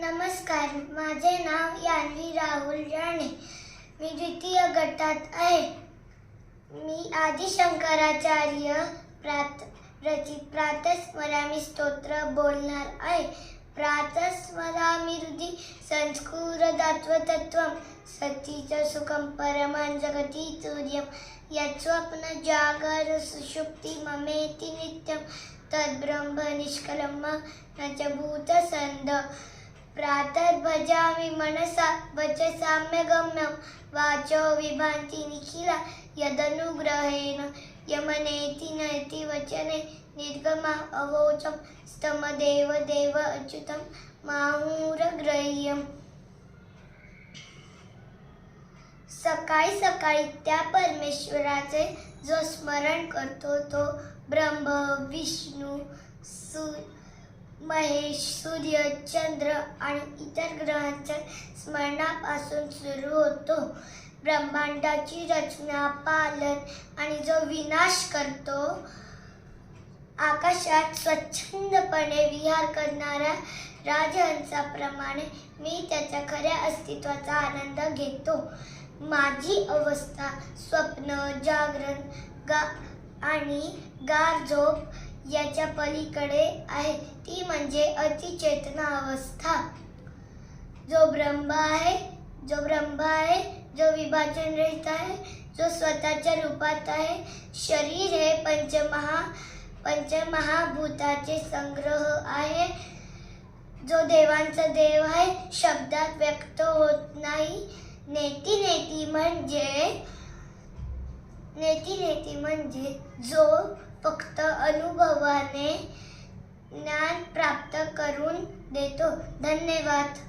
नमस्कार माझे नाव यानवी राहुल राणे. मी द्वितीय गटात आहे. मी आदिशंकराचार्य प्रात रचित प्रातस्मरामी स्तोत्र बोलणार आहे. प्रातस्मरामिरुदी संस्कृतत्वतत्वं सती सतीच सुखं परमान जगती तुर्यं यत्स्वप्नजागरसुषुप्तिममेति नित्यं तद्ब्रह्म निष्कलं न च संध प्रातर्भजामि मनसा वचसाम्यगम्यं वाचो विभान्ति निखिला यदनुग्रहेण। यमनेति नयति वचने निर्गमा अवोचं। स्तमदेव देव अच्युतं माहुरग्रह्यम्। सकाळी सकाळी त्या परमेश्वराचे जो स्मरण करतो तो ब्रह्म विष्णू सु महेश सूर्य चंद्र आणि इतर ग्रहांच्या स्मरणापासून सुरू होतो. ब्रह्मांडाची रचना पालन आणि जो विनाश करतो आकाशात स्वच्छंदपणे विहार करणाऱ्या राजहंसाप्रमाणे मी त्याच्या खऱ्या अस्तित्वाचा आनंद घेतो. माझी अवस्था स्वप्न जागरण गा आणि गार झोप याच्या पलीकडे आहे. ती म्हणजे अतिचेतना अवस्था. जो ब्रह्म आहे जो ब्रह्म आहे जो विभाजन रहित आहे जो स्वतःच्या रूपात आहे. शरीर हे पंचमहा पंचमहाभूताचे संग्रह आहे. जो देवांचा देव आहे शब्दात व्यक्त होत नाही. नेती नेती म्हणजे नेती नेती म्हणजे जो फक्त अनुभवाने ज्ञान प्राप्त करून देतो. धन्यवाद.